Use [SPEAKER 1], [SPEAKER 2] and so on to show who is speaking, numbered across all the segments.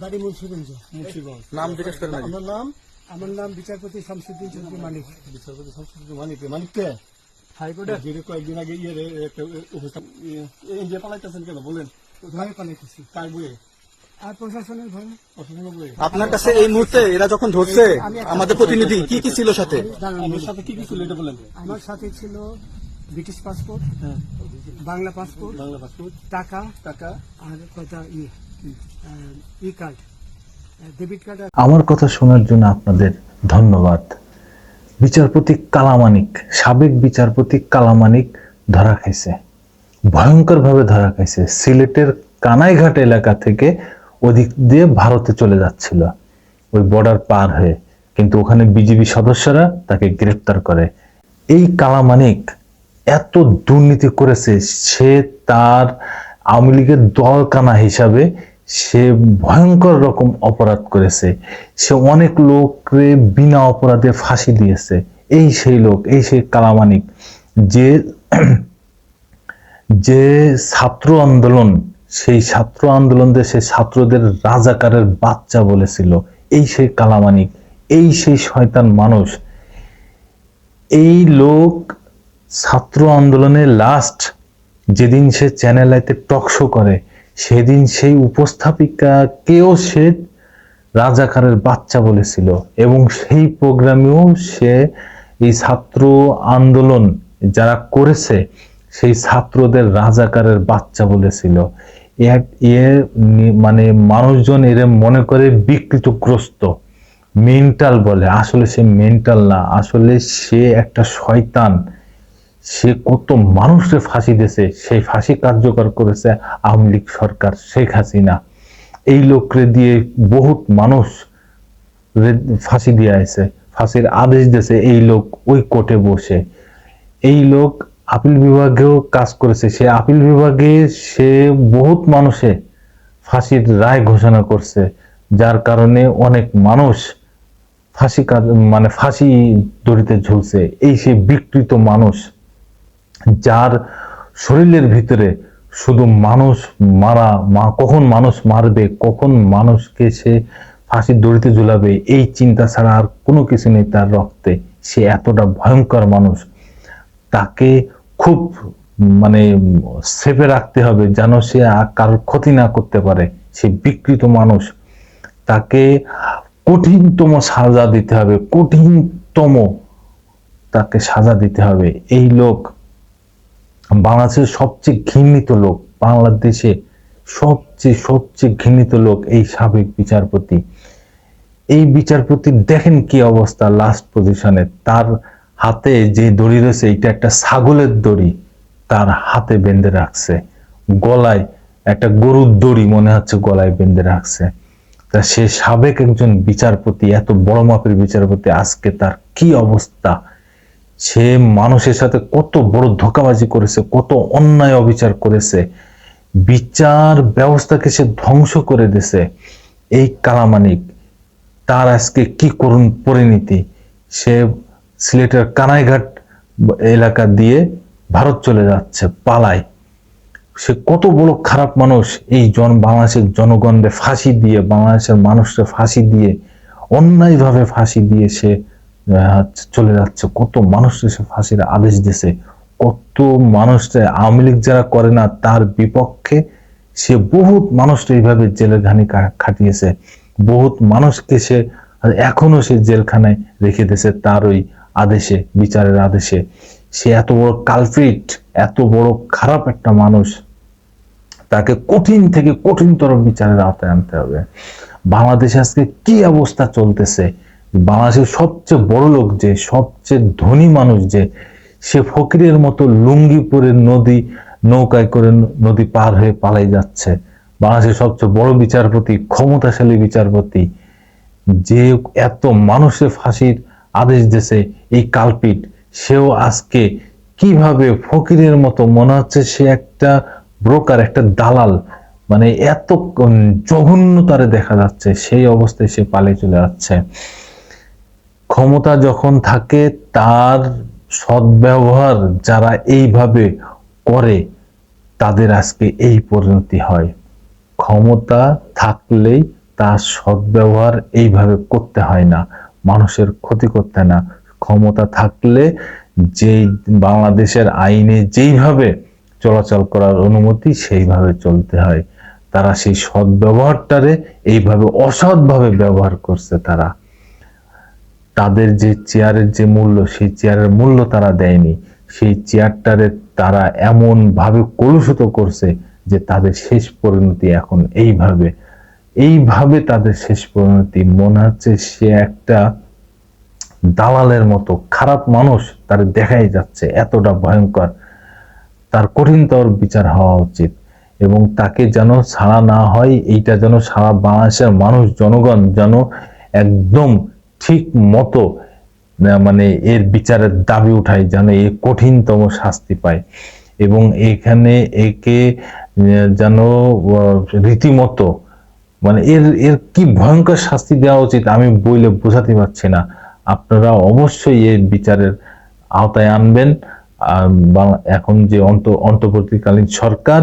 [SPEAKER 1] বাড়ি মুন্সিগঞ্জ
[SPEAKER 2] নাম জিজ্ঞেস করেন।
[SPEAKER 3] আপনার নাম
[SPEAKER 1] আমার নাম বিচারপতি শামসুদ্দিন চৌধুরী মানিক।
[SPEAKER 3] বিচারপতি সংস্কৃতি মানিক মানিককে
[SPEAKER 1] হাইকোর্টের
[SPEAKER 3] যিনি কয়েকদিন আগে ইয়ে ইন্ডিয়া পালাইতেছেন কেন? বলেন।
[SPEAKER 1] ভয় পালাইতেছি।
[SPEAKER 3] কার বইয়ে
[SPEAKER 1] আর প্রশাসনের ভয়।
[SPEAKER 2] আপনার কাছে এই মুহূর্তে এরা যখন ধরছে আমাদের প্রতিনিধি কি কি ছিল সাথে?
[SPEAKER 3] আপনার সাথে কি কি ছিল এটা বলেন।
[SPEAKER 1] আমার সাথে ছিল ব্রিটিশ পাসপোর্ট
[SPEAKER 3] হ্যাঁ।
[SPEAKER 1] Bangla passport
[SPEAKER 3] Bangla passport.
[SPEAKER 1] টাকা
[SPEAKER 3] টাকা।
[SPEAKER 1] আর কয়টা ই
[SPEAKER 4] আমার কথা শোনার জন্য আপনাদের ধন্যবাদ। বিচারপতি কালামানিক, সাবেক বিচারপতি কালামানিক ধরা খাইছে। ভয়ঙ্করভাবে ধরা খাইছে। সিলেটের কানাইঘাট এলাকা থেকে ওদিক দিয়ে ভারতে চলে যাচ্ছিল। ওই বর্ডার পার হয়ে। কিন্তু ওখানে বিজিবি সদস্যরা তাকে গ্রেপ্তার করে। এই কালামানিক এত দুর্নীতি করেছে, সে তার আওয়ামী লীগের দলকানা হিসাবে সে ভয়ঙ্কর রকম অপরাধ করেছে। সে অনেক লোককে বিনা অপরাধে ফাঁসি দিয়েছে। এই সেই লোক, এই সেই কালামানিক। যে যে ছাত্র আন্দোলন, সেই ছাত্র আন্দোলন সে ছাত্রদের রাজাকারের বাচ্চা বলেছিল। এই সেই কালামানিক, এই সেই শয়তান মানুষ। এই লোক ছাত্র আন্দোলনের লাস্ট যেদিন সে চ্যানেল আইতে টকশো করে সেদিন সেই উপস্থাপিকাকেও সে রাজাকারের বাচ্চা বলেছিল এবং সেই প্রোগ্রামেও সে এই ছাত্র আন্দোলন যারা করেছে, সেই ছাত্রদের রাজাকারের বাচ্চা বলেছিল। এক এ মানে মানুষজন এর মনে করে বিকৃতগ্রস্ত। মেন্টাল বলে, আসলে সে মেন্টাল না, আসলে সে একটা শয়তান। সে কত মানুষকে ফাঁসি দিয়েছে, সেই ফাঁসি কার্যকর করেছে আওয়ামী লীগ সরকার শেখ হাসিনা। এই লোকরে দিয়ে বহুত মানুষ ফাঁসি দিয়ে আছে ফাঁসির আদেশ দিয়েছে, এই লোক ওই কোর্টে বসে। এই লোক আপিল বিভাগেও কাজ করেছে, সে আপিল বিভাগে সে বহুত মানুষে ফাঁসির রায় ঘোষণা করছে, যার কারণে অনেক মানুষ ফাঁসি মানে ফাঁসি দড়িতে ঝুলছে। এই সে বিকৃত মানুষ। যার শরীরের ভিতরে শুধু মানুষ মারা, মা, কখন মানুষ মারবে, কখন মানুষকে সে ফাঁসির দড়িতে ঝুলাবে, এই চিন্তা ছাড়া আর কোনো কিছু নেই তার রক্তে। সে এতটা ভয়ঙ্কর মানুষ। তাকে খুব মানে সেপে রাখতে হবে যেন সে কারোর ক্ষতি না করতে পারে। সে বিকৃত মানুষ। তাকে কঠিনতম সাজা দিতে হবে, কঠিনতম তাকে সাজা দিতে হবে। এই লোক বাংলাদেশের সবচেয়ে ঘৃণিত লোক, বাংলাদেশে সবচেয়ে সবচেয়ে ঘৃণিত লোক এই সাবেক বিচারপতি। এই বিচারপতি দেখেন কি অবস্থা লাস্ট পজিশনে তার হাতে যে দড়ি রয়েছে, এটা একটা ছাগলের দড়ি তার হাতে বেঁধে রাখছে। গলায় একটা গরুর দড়ি মনে হচ্ছে গলায় বেঁধে রাখছে। তা সে সাবেক একজন বিচারপতি, এত বড় মাপের বিচারপতি, আজকে তার কি অবস্থা? সে মানুষের সাথে কত বড় ধোকাবাজি করেছে, কত অন্যায় অবিচার করেছে, বিচার ব্যবস্থাকে সে ধ্বংস করে দিয়েছে। এই কালামানিক তার আজকে কি করুন পরিণতি? সে সিলেটের কানাইঘাট এলাকা দিয়ে ভারত চলে যাচ্ছে, পালায়। সে কত বড় খারাপ মানুষ, এই জন বাংলাদেশের জনগণকে ফাঁসি দিয়ে, বাংলাদেশের মানুষকে ফাঁসি দিয়ে, অন্যায়ভাবে ফাঁসি দিয়ে সে চলে যাচ্ছে। কত মানুষ সে ফাঁসির আদেশ দিয়েছে। কত মানুষকে আওয়ামী লীগ যারা করে না, তার বিপক্ষে সে বহুত মানুষকে এইভাবে জেলের ঘানি খাটিয়েছে। বহুত মানুষকে সে এখনও সে জেলখানায় রেখে দিয়েছে তার ওই আদেশে, বিচারের আদেশে। সে এত বড় কালফিট এত বড় খারাপ একটা মানুষ। তাকে কঠিন থেকে কঠিনতর বিচারের আওতায় আনতে হবে। বাংলাদেশে আজকে কি অবস্থা চলতেছে? বাংলাদেশের সবচেয়ে বড় লোক যে সবচেয়ে ধনী মানুষ যে সে ফকিরের মতো লুঙ্গি পরে নদী নৌকায় করে নদী পার হয়ে পালাই যাচ্ছে। বাংলাদেশের সবচেয়ে বড় বিচারপতি ক্ষমতাশালী বিচারপতি যে এত মানুষের ফাঁসির আদেশ দিয়েছে এই কালপিট সেও আজকে কীভাবে ফকিরের মতো মনে হচ্ছে সে একটা ব্রোকার একটা দালাল মানে এত উম, জঘন্য তারে দেখা যাচ্ছে সেই অবস্থায় সে পালিয়ে চলে যাচ্ছে। ক্ষমতা যখন থাকে, তার সদ্ব্যবহার যারা এইভাবে করে, তাদের আজকে এই পরিণতি হয়। ক্ষমতা থাকলেই তার সদ্ব্যবহার এইভাবে করতে হয় না, মানুষের ক্ষতি করতে না। ক্ষমতা থাকলে যেই বাংলাদেশের আইনে যেইভাবে চলাচল করার অনুমতি, সেইভাবে চলতে হয়। তারা সেই সদ্ব্যবহারটারে এইভাবে অসৎভাবে ব্যবহার করছে তারা। তাদের যে চেয়ারের যে মূল্য, সেই চেয়ারের মূল্য তারা দেয়নি। সেই চেয়ারটারে তারা এমন ভাবে কলুষিত করছে যে তাদের শেষ পরিণতি এখন এইভাবে। এইভাবে তাদের শেষ পরিণতি, মনে হচ্ছে সে একটা দালালের মতো খারাপ মানুষ তার দেখাই যাচ্ছে, এতটা ভয়ঙ্কর। তার কঠিনতর বিচার হওয়া উচিত এবং তাকে যেন ছাড়া না হয়, এইটা যেন সারা বাংলাদেশের মানুষ, জনগণ যেন একদম ঠিক মতো মানে এর বিচারের দাবি উঠায় যেন এ কঠিনতম শাস্তি পায়। এবং এখানে একে যেন রীতিমতো মানে এর এর কি ভয়ঙ্কর শাস্তি দেওয়া উচিত আমি বইলে বোঝাতে পারছি না। আপনারা অবশ্যই এর বিচারের আওতায় আনবেন। এখন যে অন্ত, অন্তর্বর্তীকালীন সরকার,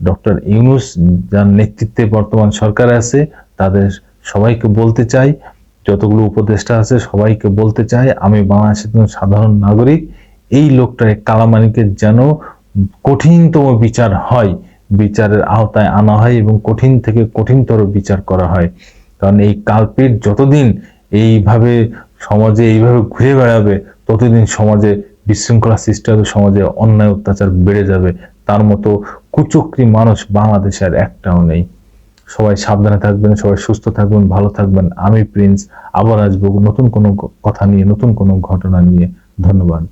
[SPEAKER 4] ডক্টর ইউনুস যার নেতৃত্বে বর্তমান সরকার আছে, তাদের সবাইকে বলতে চাই যতগুলো উপদেষ্টা আছে, সবাইকে বলতে চাই, আমি বাংলাদেশের সাধারণ নাগরিক, এই লোকটা কালামানিকের যেন কঠিনতম বিচার হয়, বিচারের আওতায় আনা হয় এবং কঠিন থেকে কঠিনতর বিচার করা হয়। কারণ এই কালপিট যতদিন এইভাবে সমাজে এইভাবে ঘুরে বেড়াবে, ততদিন সমাজে বিশৃঙ্খলা সৃষ্টি হবে, সমাজে অন্যায় অত্যাচার বেড়ে যাবে। তার মতো কুচক্রী মানুষ বাংলাদেশের একটাও নেই। সবাই সাবধানে থাকবেন, সবাই সুস্থ থাকবেন, ভালো থাকবেন। আমি প্রিন্স, আবার আসব নতুন কোনো কথা নিয়ে, নতুন কোনো ঘটনা নিয়ে। ধন্যবাদ।